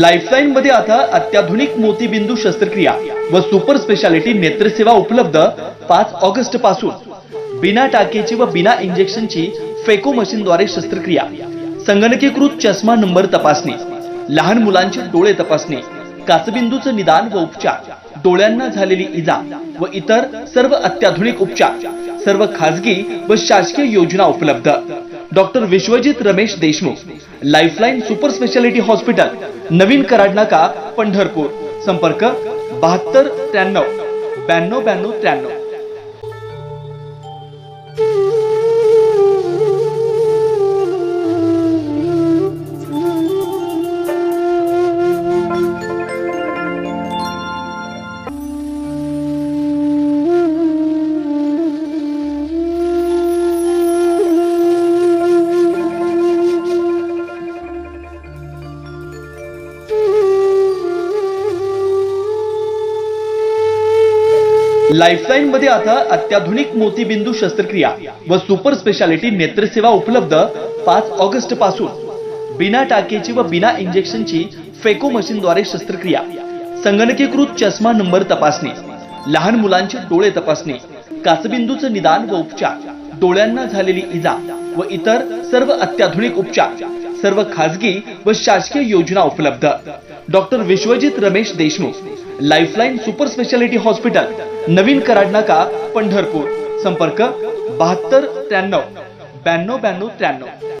Lifeline मध्ये आता अत्याधुनिक मोतीबिंदू शस्त्रक्रिया व सुपर स्पेशालिटी नेत्रसेवा उपलब्ध पाच ऑगस्टपासून. बिना टाकेची व बिना इंजेक्शनची फेको मशीनद्वारे शस्त्रक्रिया. संगणकीकृत चष्मा नंबर तपासणी. लहान मुलांचे डोळे तपासणी. काचबिंदूचं निदान व उपचार. डोळ्यांना झालेली इजा व इतर सर्व अत्याधुनिक उपचार. सर्व खाजगी व शासकीय योजना उपलब्ध. Doctor Vishwajeet Ramesh Deshmukh Lifeline super speciality hospital नवीन कराड नाका पंढरपूर. संपर्क बहत्तर त्र्याण्णव ब्याव ब्याव त्र्याण्णव. लाईफलाईन मध्ये आता अत्याधुनिक मोतीबिंदू शस्त्रक्रिया व सुपर स्पेशालिटी नेत्रसेवा उपलब्ध पाच ऑगस्टपासून. बिना टाकेची व बिना इंजेक्शनची फेको मशीनद्वारे शस्त्रक्रिया. संगणकीकृत चष्मा नंबर तपासणी. लहान मुलांचे डोळे तपासणी. काचबिंदूचं निदान व उपचार. डोळ्यांना झालेली इजा व इतर सर्व अत्याधुनिक उपचार. सर्व खाजगी व शासकीय योजना उपलब्ध. Doctor Vishwajit Ramesh Deshmukh. Lifeline super speciality hospital नवीन कराड नाका पंढरपूर. संपर्क बहात्तर त्र्याण्णव ब्याण्णव ब्याण्णव त्र्याण्णव.